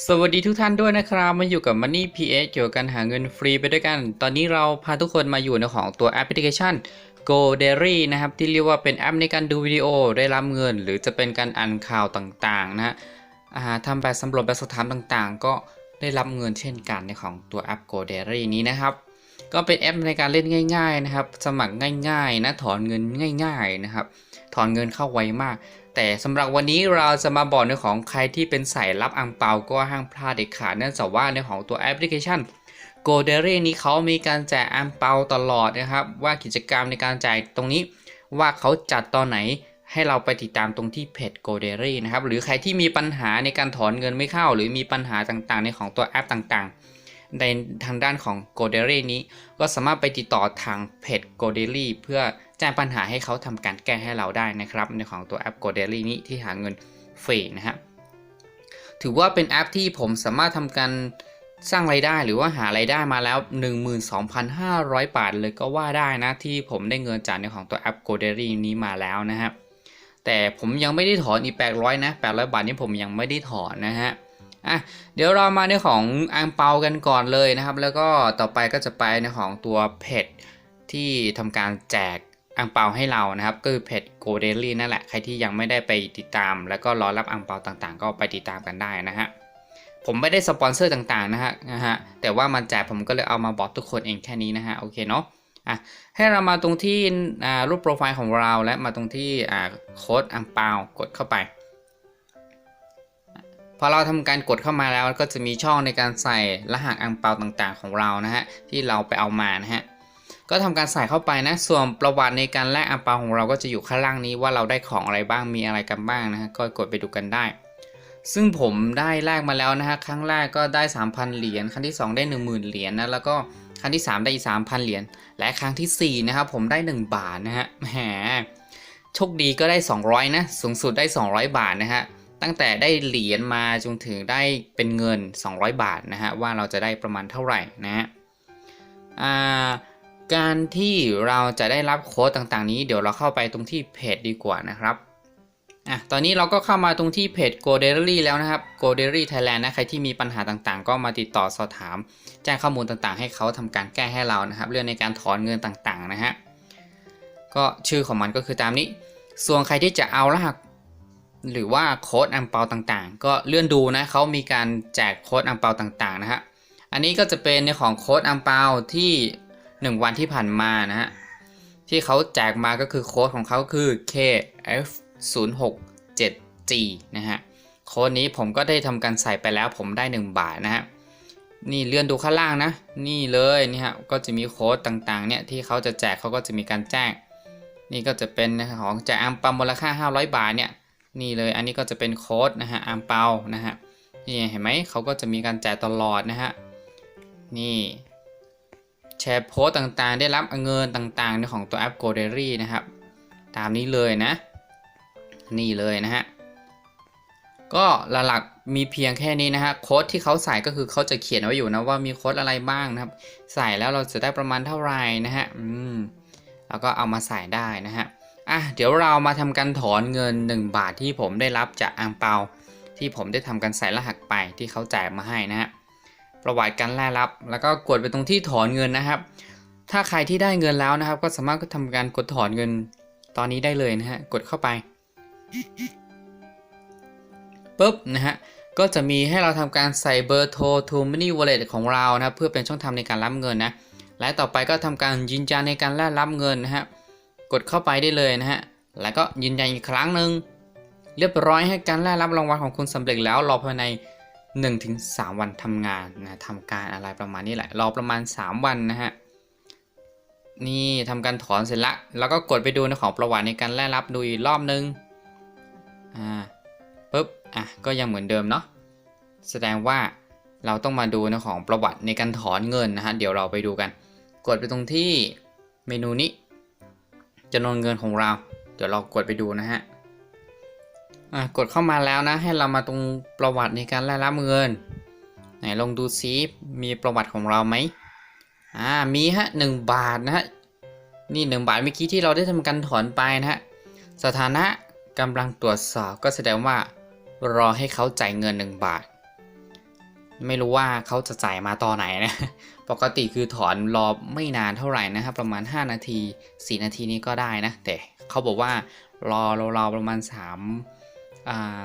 สวัสดีทุกท่านด้วยนะครับมาอยู่กับ Money PS เกี่ยวกับการหาเงินฟรีไปด้วยกัน ตอนนี้เราพาทุกคนมาอยู่ในของตัวแอปพลิเคชัน Go Diary นะครับ ที่เรียกว่าเป็นแอปในการดูวิดีโอได้รับเงิน หรือจะเป็นการอ่านข่าวต่างๆนะฮะทำแบบสำรวจแบบสอบถามต่างๆ ก็ได้รับเงินเช่นกันในของตัวแอป Go Diary นี้นะครับ ก็เป็นแอปในการเล่นง่าย ๆ นะครับ สมัครง่ายๆนะถอนเงินง่าย ๆนะครับ ถอนเงินเข้าไวมาก แต่สำหรับวันนี้เราจะมาบอกในของใครที่เป็นสายรับอังเปาก็ห้ามพลาดเด็ดขาดเนื่องจากว่าในของตัวแอปพลิเคชัน g o d e r y นี้เขามีการแจกอังเปาตลอดนะครับ ว่ากิจกรรมในการแจกตรงนี้ว่าเขาจัดตอนไหนให้เราไปติดตามตรงที่เพจ g o d e r y นะครับหรือใครที่มีปัญหาในการถอนเงินไม่เข้า หรือมีปัญหาต่างๆ ในของตัวแอปต่างๆ ในทางด้านของ g o d e r y นี้ ก็สามารถไปติดต่อทางเพจ g o d e r y เพื่อแจ้งปัญหาให้เขาทำการแก้ให้เราได้นะครับ ในของตัวแอป g o d e r y นี้ที่หาเงินฟรีนะฮะถือว่าเป็นแอปที่ผมสามารถทำการสร้างไรายได้หรือว่าหารายได้มาแล้ว 12,500 บาทเลยก็ว่าได้นะ ที่ผมได้เงินจากในของตัวแอป g o d e r y นี้มาแล้วนะฮะแต่ผมยังไม่ได้ถอนอีก800นะ800 บาทนี้ผมยังไม่ได้ถอนนะฮะ อะเดี๋ยวเรามาในของอังเปากันก่อนเลยนะครับ แล้วก็ต่อไปก็จะไปในของตัวเพจที่ทำการแจกอังเปาให้เรานะครับก็คือเพจ g o d e l y นั่นแหละใครที่ยังไม่ได้ไปติดตาม แล้วก็รอรับอังเปาต่างๆ ก็ไปติดตามกันได้นะฮะผมไม่ได้สปอนเซอร์ต่างๆนะฮะนะฮะแต่ว่ามันแจกผมก็เลยเอามาบอกทุกคนเองแค่นี้นะฮะโอเคเนาะอะให้เรามาตรงที่รูปโปรไฟล์ของเราและมาตรงที่โค้ดอังเปากดเข้าไป พอเราทำการกดเข้ามาแล้วก็จะมีช่องในการใส่รหัสอังเปาต่างๆ ของเรานะฮะที่เราไปเอามานะฮะก็ทำการใส่เข้าไปนะส่วนประวัติในการแลกอังเปาของเราก็จะอยู่ข้างล่างนี้ว่าเราได้ของอะไรบ้างมีอะไรกันบ้างนะฮะก็กดไปดูกันได้ ซึ่งผมได้แลกมาแล้วนะฮะครั้งแรกก็ได้ 3,000 เหรียญครั้งที่ 2 ได้ 10,000 เหรียญนะแล้วก็ครั้งที่ 3 ได้อีก3,000 เหรียญและครั้งทีสี่4นะครับผมได้ 1 บาทนะฮะแหมโชคดีก็ได้ 200 นะ สูงสุดได้ 200 บาทนะฮะ ตั้งแต่ได้เหรียญมาจนถึงได้เป็นเงิน 200 บาทนะฮะว่าเราจะได้ประมาณเท่าไหร่นะฮะการที่เราจะได้รับโค้ดต่างๆ นี้เดี๋ยวเราเข้าไปตรงที่เพจดีกว่านะครับอะตอนนี้เราก็เข้ามาตรงที่เพจ g o d e r y แล้วนะครับ g o d e r y Thailand นะใครที่มีปัญหาต่างๆ ก็มาติดต่อสอบถาม แจ้งข้อมูลต่างๆ ให้เขาทำการแก้ให้เรานะครับ เรื่องในการถอนเงินต่างๆ นะฮะก็ชื่อของมันก็คือตามนี้ ส่วนใครที่จะเอารหัส หรือว่าโค้ดอังเปาต่างๆ ก็เลื่อนดูนะเขามีการแจกโค้ดอังเปาต่างๆนะฮะอันนี้ก็จะเป็นในของโค้ดอังเปาที่ 1 วันที่ผ่านมานะฮะที่เขาแจกมาก็คือโค้ดของเขาคือ KF 0 6 7 G นะฮะโค้ดนี้ผมก็ได้ทำการใส่ไปแล้วผมได้ 1 บาทนะฮะนี่เลื่อนดูข้างล่างนะ นี่เลยนี่ฮะก็จะมีโค้ดต่างๆเนี่ยที่เขาจะแจกเขาก็จะมีการแจ้ง นี่ก็จะเป็นของแจกอัมเปามูลค่า 500 บาทเนี่ย นี่เลยอันนี้ก็จะเป็นโค้ดนะฮะอัมเปานะฮะนี่เห็นไหมเขาก็จะมีการแจกตลอดนะฮะนี่แชร์โพสต์ต่างๆ ได้รับเงินต่างๆในของตัวแอป g o d e r y นะครับ ตามนี้เลยนะ นี่เลยนะฮะก็หลักๆมีเพียงแค่นี้นะฮะโค้ดที่เขาใส่ก็คือเขาจะเขียนไว้อยู่นะว่ามีโค้ดอะไรบ้างนะครับ ใส่แล้วเราจะได้ประมาณเท่าไหร่นะฮะอืมแล้วก็เอามาใส่ได้นะฮะ อะเดี๋ยวเรามาทำการถอนเงิน 1 บาทที่ผมได้รับจากอังเปา ที่ผมได้ทำการใส่รหัสไปที่เขาแจกมาให้นะฮะประวัติการแลกรับ แล้วก็กดไปตรงที่ถอนเงินนะครับ ถ้าใครที่ได้เงินแล้วนะครับ ก็สามารถก็ทำการกดถอนเงินตอนนี้ได้เลยนะฮะกดเข้าไปปุ๊บนะฮะก็จะมีให้เราทำการใส่เบอร์โทร to mini wallet ของเรานะครับเพื่อเป็นช่องทางในการรับเงินนะและต่อไปก็ทำการยืนยันในการแลกรับเงินนะฮะ กดเข้าไปได้เลยนะฮะ แล้วก็ยืนยันอีกครั้งหนึ่งเรียบร้อยให้การแลกรับรางวัลของคุณสำเร็จแล้วรอภายใน 1-3 วันทำงานนะทำการอะไรประมาณนี้แหละ รอประมาณ 3 วันนะฮะ นี่ทำการถอนเสร็จละ แล้วก็กดไปดูในของประวัติในการแลกรับดูอีกรอบนึง อ่าปุ๊บ อะ ก็ยังเหมือนเดิมเนาะ แสดงว่าเราต้องมาดูในของประวัติในการถอนเงินนะฮะ เดี๋ยวเราไปดูกัน กดไปตรงที่เมนูนี้ จำนวนเงินของเรา เดี๋ยวเรากดไปดูนะฮะอะกดเข้ามาแล้วนะ ให้เรามาตรงประวัติในการแลกรับเงิน ไหนลองดูซิมีประวัติของเราไหมอ่ามีฮะหนึ่งบาทนะฮะนี่หนึ่งบาทเมื่อกี้ที่เราได้ทำการถอนไปนะฮะสถานะกำลังตรวจสอบก็แสดงว่ารอให้เขาจ่ายเงิน 1 บาท ไม่รู้ว่าเขาจะจ่ายมาตอนไหนนะ ปกติคือถอนรอไม่นานเท่าไหร่นะครับ ประมาณ 5 นาที 4 นาทีนี้ก็ได้นะ แต่เขาบอกว่ารอรอประมาณ3อ่า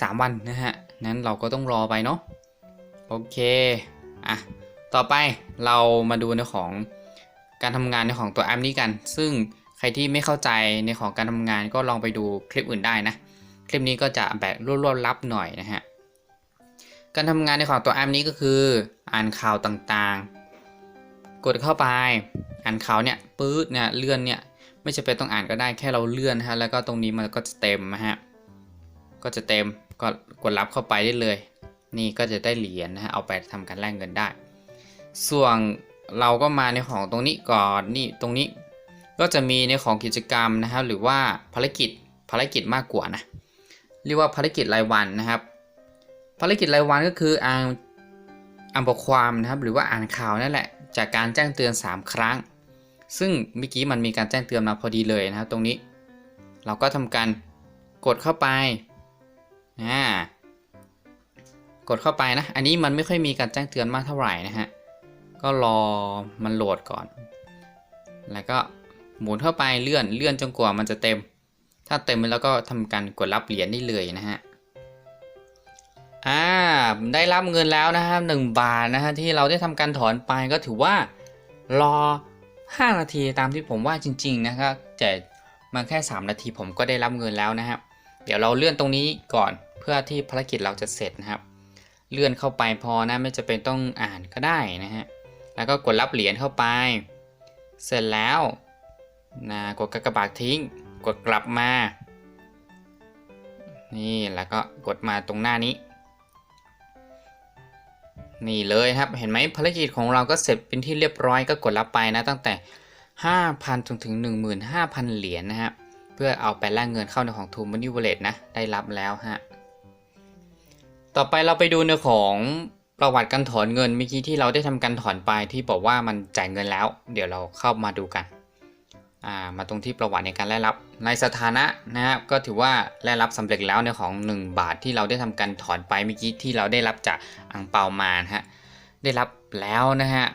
สามวันนะฮะ นั้นเราก็ต้องรอไปเนาะ โอเค อะ ต่อไปเรามาดูในของการทำงานในของตัวแอปนี้กัน ซึ่งใครที่ไม่เข้าใจในของการทำงานก็ลองไปดูคลิปอื่นได้นะ คลิปนี้ก็จะแบบรวบๆลับหน่อยนะฮะ การทำงานในของตัวแอปนี้ก็คือ อ่านข่าวต่างๆ กดเข้าไปอ่านข่าวเนี่ยปื๊ดเนี่ยเลื่อนเนี่ยไม่จำเป็นต้องอ่านก็ได้แค่เราเลื่อนฮะแล้วก็ตรงนี้มันก็จะเต็มนะฮะก็จะเต็มก็กดรับเข้าไปได้เลย นี่ก็จะได้เหรียญนะฮะเอาไปทำการแลกเงินได้ ส่วนเราก็มาในของตรงนี้ก่อนนี่ตรงนี้ก็จะมีในของกิจกรรมนะครับหรือว่าภารกิจภารกิจมากกว่านะเรียกว่าภารกิจรายวันนะครับ ภารกิจรายวันก็คืออ่านอ่านบทความนะครับ หรือว่าอ่านข่าวนั่นแหละ จากการแจ้งเตือน 3 ครั้ง ซึ่งเมื่อกี้มันมีการแจ้งเตือนมาพอดีเลยนะครับตรงนี้ เราก็ทำการกดเข้าไปอ่ากดเข้าไปนะ อันนี้มันไม่ค่อยมีการแจ้งเตือนมากเท่าไหร่นะฮะ ก็รอมันโหลดก่อน แล้วก็หมุนเข้าไปเลื่อนเลื่อนจนกว่ามันจะเต็ม ถ้าเต็มแล้วก็ทำการกดรับเหรียญได้เลยนะฮะ อ่าได้รับเงินแล้วนะครับหนึ่งบาทนะฮะที่เราได้ทำการถอนไปก็ถือว่ารอ 5 นาทีตามที่ผมว่าจริง ๆ นะครับแต่มาแค่ 3 นาทีผมก็ได้รับเงินแล้วนะครับเดี๋ยวเราเลื่อนตรงนี้ก่อนเพื่อที่ภารกิจเราจะเสร็จนะครับ เลื่อนเข้าไปพอนะไม่จะเป็นต้องอ่านก็ได้นะฮะแล้วก็กดรับเหรียญเข้าไป เสร็จแล้วนะกดกากบาททิ้ง กดกลับมา นี่แล้วก็กดมาตรงหน้านี้ นี่เลยครับ เห็นไหมภารกิจของเราก็เสร็จเป็นที่เรียบร้อยก็กดรับไปนะ ตั้งแต่ 5,000จนถึง 15,000 เหรียญนะฮะเพื่อเอาไปแลกเงินเข้าในของ True Money Wallet นะ ได้รับแล้วฮะ ต่อไปเราไปดูในของประวัติการถอนเงินเมื่อกี้ที่เราได้ทำการถอนไปที่บอกว่ามันจ่ายเงินแล้ว เดี๋ยวเราเข้ามาดูกัน มาตรงที่ประวัติในการได้รับ ในสถานะนะครับก็ถือว่าได้รับสำเร็จแล้วในของ 1 บาทที่เราได้ทำการถอนไปเมื่อกี้ที่เราได้รับจากอังเปามานะฮะได้รับแล้วนะฮะ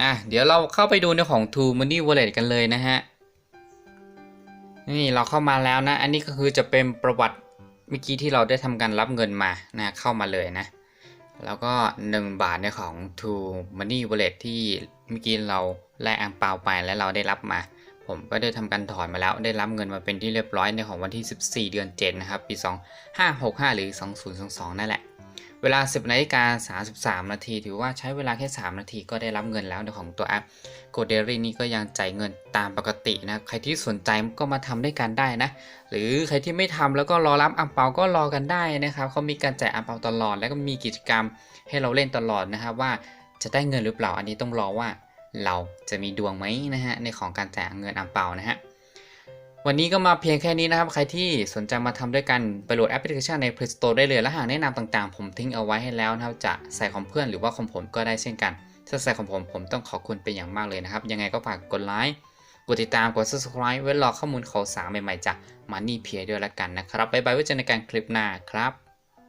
อะเดี๋ยวเราเข้าไปดูในของ True Money Wallet กันเลยนะฮะนี่เราเข้ามาแล้วนะ อันนี้ก็คือจะเป็นประวัติเมื่อกี้ที่เราได้ทำการรับเงินมานะเข้ามาเลยนะ แล้วก็ 1 บาทในของ True Money Wallet ที่เมื่อกี้เราแลกอังเปาไปแล้วเราได้รับมา ผมก็ได้ทำการถอนมาแล้วได้รับเงินมาเป็นที่เรียบร้อยในของวันที่ 14 เดือน 7 นะครับ ปี 2565 หรือ 2022 นั่นแหละ เวลา 10นาฬิกา33 นาที ถือว่าใช้เวลาแค่ 3 นาทีก็ได้รับเงินแล้วในของตัวแอป g o d e r y นี่ก็ยังจ่ายเงินตามปกตินะ ใครที่สนใจก็มาทำด้วยกันได้นะ หรือใครที่ไม่ทำแล้วก็รอรับอังเปาก็รอกันได้นะครับเขามีการแจกอังเปาตลอด แล้วก็มีกิจกรรมให้เราเล่นตลอดนะครับว่าจะได้เงินหรือเปล่าอันนี้ต้องรอว่า เราจะมีดวงไหมนะฮะในของการแจกเงินอังเปานะฮะวันนี้ก็มาเพียงแค่นี้นะครับ ใครที่สนใจมาทำด้วยกันไปโหลดแอปพลิเคชันใน Play Store ได้เลยและหากแนะนำต่างๆ ผมทิ้งเอาไว้ให้แล้วนะครับ จะใส่ของเพื่อนหรือว่าของผมก็ได้เช่นกัน ถ้าใส่ของผมผมต้องขอบคุณเป็นอย่างมากเลยนะครับ ยังไงก็ฝากกดไลค์กดติดตามกด subscribe ไว้รอข้อมูลข่าวสารใหม่ๆจาก Money p e e r ด้วยละกันนะครับบ๊ายบายไว้เจอกันในการคลิปหน้าครับ